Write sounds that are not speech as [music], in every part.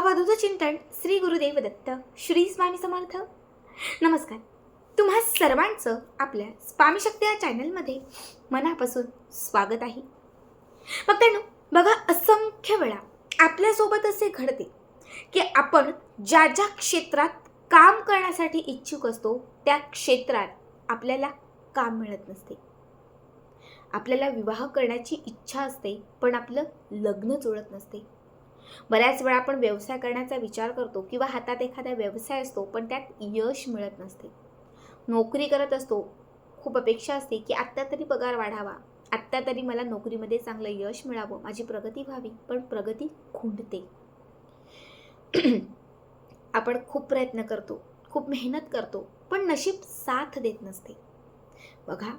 अवधूत चिंतन श्री गुरुदेव दत्त श्री स्वामी समर्थ. नमस्कार. तुम्हा सर्वांचं आपल्या स्वामी शक्ती या चॅनलमध्ये मनापासून स्वागत आहे. मग त्यानं बघा असंख्य वेळा आपल्यासोबत असे घडते की आपण ज्या ज्या क्षेत्रात काम करण्यासाठी इच्छुक असतो त्या क्षेत्रात आपल्याला काम मिळत नसते. आपल्याला विवाह करण्याची इच्छा असते पण आपलं लग्न जुळत नसते. बऱ्याच वेळा आपण व्यवसाय करण्याचा विचार करतो किंवा हातात एखादा व्यवसाय असतो पण त्यात यश मिळत नसते. नोकरी करत असतो खूप अपेक्षा असते की आत्ता तरी पगार वाढावा. आत्ता तरी मला नोकरीमध्ये चांगलं यश मिळावं माझी प्रगती व्हावी पण प्रगती खुंडते [clears throat] आपण खूप प्रयत्न करतो खूप मेहनत करतो पण नशीब साथ देत नसते. बघा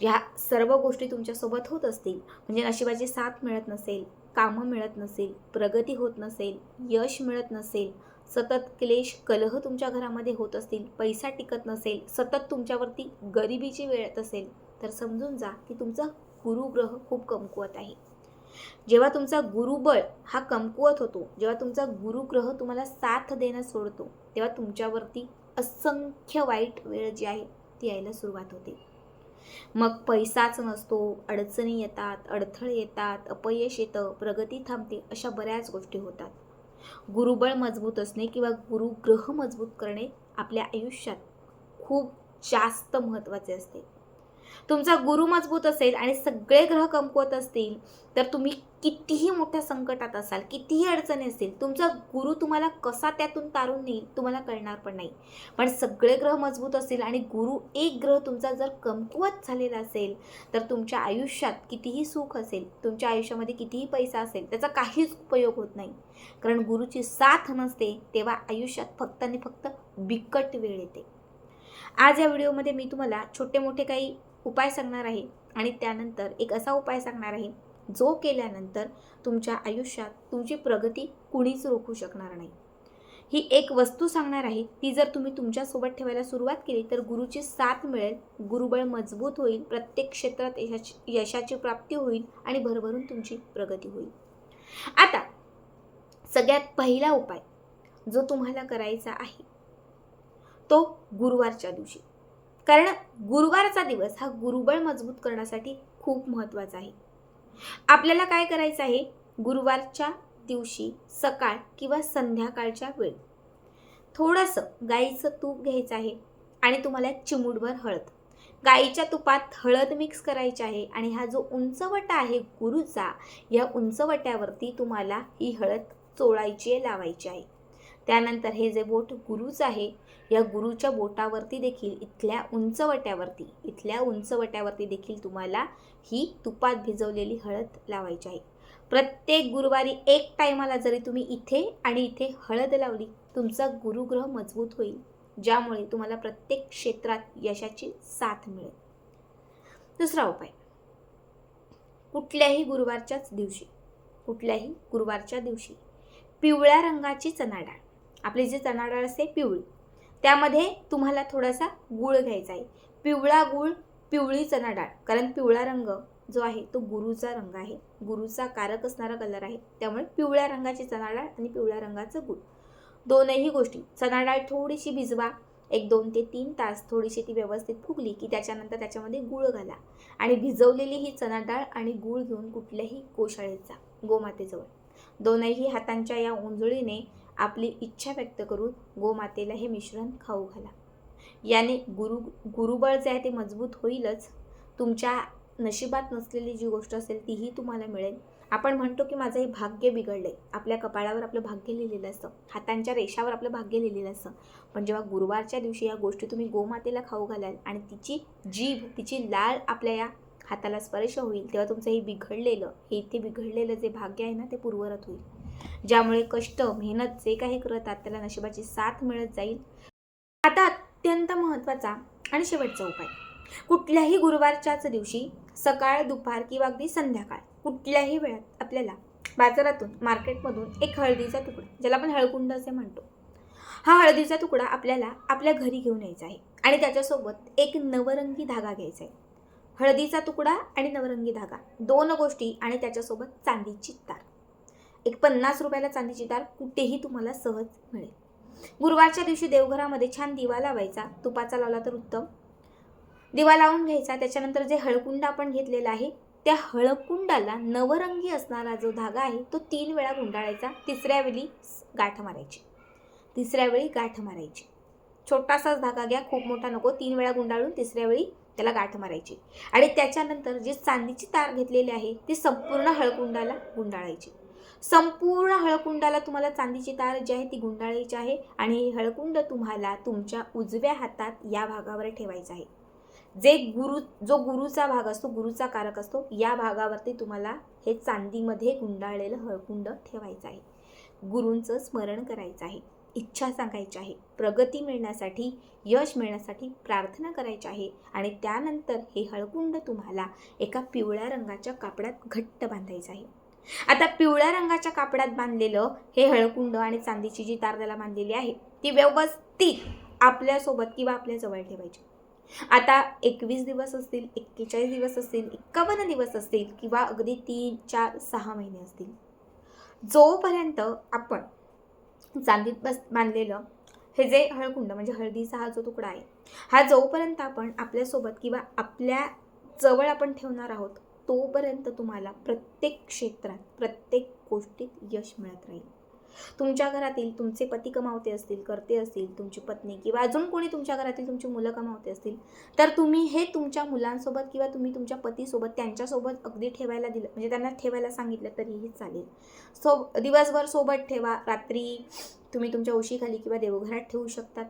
ह्या सर्व गोष्टी तुमच्यासोबत होत असतील म्हणजे नशिबाची साथ मिळत नसेल कामं मिळत नसेल प्रगती होत नसेल यश मिळत नसेल सतत क्लेश कलह तुमच्या घरामध्ये होत असतील पैसा टिकत नसेल सतत तुमच्यावरती गरिबीची वेळ येत असेल तर समजून जा की तुमचा गुरुग्रह खूप कमकुवत आहे. जेव्हा तुमचा गुरुबळ हा कमकुवत होतो जेव्हा तुमचा गुरुग्रह तुम्हाला साथ देणं सोडतो तेव्हा तुमच्यावरती असंख्य वाईट वेळ जी आहे ती यायला सुरुवात होते. मग पैसाच नसतो अडचणी येतात अडथळे येतात अपयश येतं प्रगती थांबते अशा बऱ्याच गोष्टी होतात. गुरुबळ मजबूत असणे किंवा गुरुग्रह मजबूत करणे आपल्या आयुष्यात खूप जास्त महत्त्वाचे असते. तुमचा गुरु मजबूत असेल आणि सगळे ग्रह कमकुवत असतील तर तुम्ही कितीही मोठ्या संकटात असाल कितीही अडचणी असतील तुमचा गुरु तुम्हाला कसा त्यातून तारून नेईल तुम्हाला कळणार पण नाही. पण सगळे ग्रह मजबूत असतील आणि गुरु एक ग्रह तुमचा जर कमकुवत झालेला असेल तर तुमच्या आयुष्यात कितीही सुख असेल तुमच्या आयुष्यामध्ये कितीही पैसा असेल त्याचा काहीच उपयोग होत नाही. कारण गुरुची साथ नसते तेव्हा आयुष्यात फक्त आणि फक्त बिकट वेळ येते. आज या व्हिडिओमध्ये मी तुम्हाला छोटे मोठे काही उपाय सांगणार आहे आणि त्यानंतर एक असा उपाय सांगणार आहे जो केल्यानंतर तुमच्या आयुष्यात तुमची प्रगती कुणीच रोखू शकणार नाही. ही एक वस्तू सांगणार आहे ती जर तुम्ही तुमच्यासोबत ठेवायला सुरुवात केली तर गुरुची साथ मिळेल गुरुबळ मजबूत होईल प्रत्येक क्षेत्रात यशाची यशाची प्राप्ती होईल आणि भरभरून तुमची प्रगती होईल. आता सगळ्यात पहिला उपाय जो तुम्हाला करायचा आहे तो गुरुवारच्या दिवशी. कारण गुरुवारचा दिवस हा गुरुबळ मजबूत करण्यासाठी खूप महत्त्वाचा आहे. आपल्याला काय करायचं आहे? गुरुवारच्या दिवशी सकाळ किंवा संध्याकाळच्या वेळी. थोडंसं गाईचं तूप घ्यायचं आहे आणि तुम्हाला चिमूटभर हळद. गाईच्या तुपात हळद मिक्स करायची आहे आणि हा जो उंचवटा आहे गुरुचा या उंचवट्यावरती तुम्हाला ही हळद चोळायची आहे लावायची आहे. त्यानंतर हे जे बोट गुरुच आहे या गुरुच्या बोटावरती देखील इथल्या उंचवट्यावरती इथल्या उंचवट्यावरती देखील तुम्हाला ही तुपात भिजवलेली हळद लावायची आहे. प्रत्येक गुरुवारी एक टायमाला जरी तुम्ही इथे आणि इथे हळद लावली तुमचा गुरुग्रह मजबूत होईल ज्यामुळे तुम्हाला प्रत्येक क्षेत्रात यशाची साथ मिळेल. दुसरा उपाय. कुठल्याही गुरुवारच्याच दिवशी कुठल्याही गुरुवारच्या दिवशी पिवळ्या रंगाची चणाडाळ आपली जी चणाडाळ असते पिवळी. त्यामध्ये तुम्हाला थोडासा गूळ घ्यायचा आहे. पिवळा गूळ पिवळी चणाडाळ. कारण पिवळा रंग जो आहे तो गुरुचा रंग आहे. गुरुचा कारक असणारा कलर आहे. त्यामुळे पिवळ्या रंगाची चणाडाळ आणि पिवळ्या रंगाचं गूळ. दोनही गोष्टी. चणाडाळ थोडीशी भिजवा. एक दोन ते तीन तास थोडीशी ती व्यवस्थित फुगली की त्याच्यानंतर त्याच्यामध्ये गूळ घाला. आणि भिजवलेली ही चणा डाळ आणि गूळ घेऊन कुठल्याही गोशाळेत जा. गोमातेजवळ. दोनही हातांच्या या उंजळीने आपली इच्छा व्यक्त करून गोमातेला हे मिश्रण खाऊ घाला. याने गुरु गुरुबळ जे आहे ते मजबूत होईलच. तुमच्या नशिबात नसलेली जी गोष्ट असेल तीही तुम्हाला मिळेल. आपण म्हणतो की माझं हे भाग्य बिघडलंय. आपल्या कपाळावर आपलं भाग्य लिहिलेलं असतं. हातांच्या रेषावर आपलं भाग्य लिहिलेलं असतं. पण जेव्हा गुरुवारच्या दिवशी या गोष्टी तुम्ही गोमातेला खाऊ घालाल आणि तिची जीभ तिची लाळ आपल्या या हाताला स्पर्श होईल तेव्हा तुमचं हे बिघडलेलं हे इथे बिघडलेलं जे भाग्य आहे ना ते पूर्वरत होईल. ज्यामुळे कष्ट मेहनत जे काही करतात त्याला नशिबाची साथ मिळत जाईल. आता अत्यंत महत्त्वाचा आणि शेवटचा उपाय. कुठल्याही गुरुवारच्याच दिवशी सकाळ दुपार किंवा अगदी संध्याकाळ कुठल्याही वेळात आपल्याला बाजारातून मार्केटमधून एक हळदीचा तुकडा ज्याला आपण हळकुंड असे म्हणतो. हा हळदीचा तुकडा आपल्याला आपल्या घरी घेऊन यायचा आहे आणि त्याच्यासोबत एक नवरंगी धागा घ्यायचा आहे. हळदीचा तुकडा आणि नवरंगी धागा दोन गोष्टी आणि त्याच्यासोबत चांदीची तार. एक पन्नास रुपयाला चांदीची तार कुठेही तुम्हाला सहज मिळेल. गुरुवारच्या दिवशी देवघरामध्ये छान दिवा लावायचा. तुपाचा लावला तर उत्तम. दिवा लावून घ्यायचा. त्याच्यानंतर जे हळकुंड आपण घेतलेला आहे त्या हळकुंडाला नवरंगी असणारा जो धागा आहे तो तीन वेळा गुंडाळायचा. तिसऱ्या वेळी गाठ मारायची. तिसऱ्या वेळी गाठ मारायची. छोटासाच धागा घ्या खूप मोठा नको. तीन वेळा गुंडाळून तिसऱ्या वेळी त्याला गाठ मारायची. आणि त्याच्यानंतर जी चांदीची तार घेतलेली आहे ती संपूर्ण हळकुंडाला गुंडाळायची. संपूर्ण हळकुंडाला तुम्हाला चांदीची तार जी आहे ती गुंडाळायची आहे आणि हे हळकुंड तुम्हाला तुमच्या उजव्या हातात या भागावर ठेवायचं आहे. जे गुरु जो गुरुचा भाग असतो गुरुचा कारक असतो या भागावरती तुम्हाला हे चांदीमध्ये गुंडाळलेलं हळकुंड ठेवायचं आहे. गुरूंचं स्मरण करायचं आहे इच्छा सांगायची आहे प्रगती मिळण्यासाठी यश मिळण्यासाठी प्रार्थना करायची आहे आणि त्यानंतर हे हळकुंड तुम्हाला एका पिवळ्या रंगाच्या कापडात घट्ट बांधायचं आहे. आता पिवळ्या रंगाच्या कापडात बांधलेलं हे हळकुंड आणि चांदीची जी तार त्याला बांधलेली आहे ती व्यवस्थित आपल्यासोबत किंवा आपल्याजवळ ठेवायची. आता एकवीस दिवस असतील एक्केचाळीस दिवस असतील एक्कावन्न दिवस असतील किंवा अगदी तीन चार सहा महिने असतील. जोपर्यंत आपण चांदीत बस बांधलेलं हे जे हळकुंड म्हणजे हळदीचा हा जो तुकडा आहे हा जोपर्यंत आपण आपल्यासोबत किंवा आपल्या जवळ आपण ठेवणार आहोत तोपर्यंत तुम्हाला प्रत्येक क्षेत्रात प्रत्येक गोष्टीत यश मिळत राहील. तुमच्या घरातील तुमचे पती कमावते असतील करते असतील तुमची पत्नी किंवा अजून कोणी तुमच्या घरातील तुमची मुलं कमावते असतील तर तुम्ही हे तुमच्या मुलांसोबत किंवा तुम्ही तुमच्या पतीसोबत त्यांच्यासोबत अगदी ठेवायला दिलं म्हणजे त्यांना ठेवायला सांगितलं तरीही चालेल. सो दिवसभर सोबत ठेवा. रात्री तुम्ही तुमच्या उशीखाली किंवा देवघरात ठेवू शकतात.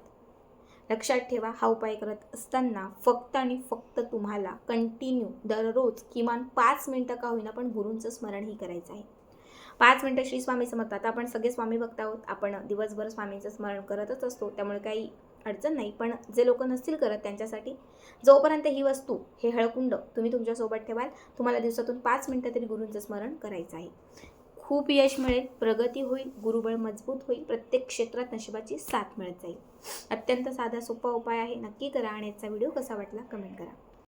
लक्षात ठेवा हा उपाय करत असताना फक्त आणि फक्त तुम्हाला कंटिन्यू दररोज किमान पाच मिनटं का होईना पण गुरूंचं स्मरणही करायचं आहे. पाच मिनटं श्री स्वामी समजतात आता आपण सगळे स्वामी भक्त आहोत. आपण दिवसभर स्वामींचं स्मरण करतच असतो. त्यामुळे काही अडचण नाही. पण जे लोक नसतील करत त्यांच्यासाठी जोपर्यंत ही वस्तू हे हळकुंड तुम्ही तुमच्यासोबत ठेवाल तुम्हाला दिवसातून पाच मिनटं तरी गुरूंचं स्मरण करायचं आहे. खूप यश मिळेल प्रगती होईल गुरुबळ मजबूत होईल प्रत्येक क्षेत्रात नशिबाची साथ मिळत जाईल. अत्यंत साधा सोपा उपाय आहे. नक्की करा आणि याचा व्हिडिओ कसा वाटला कमेंट करा.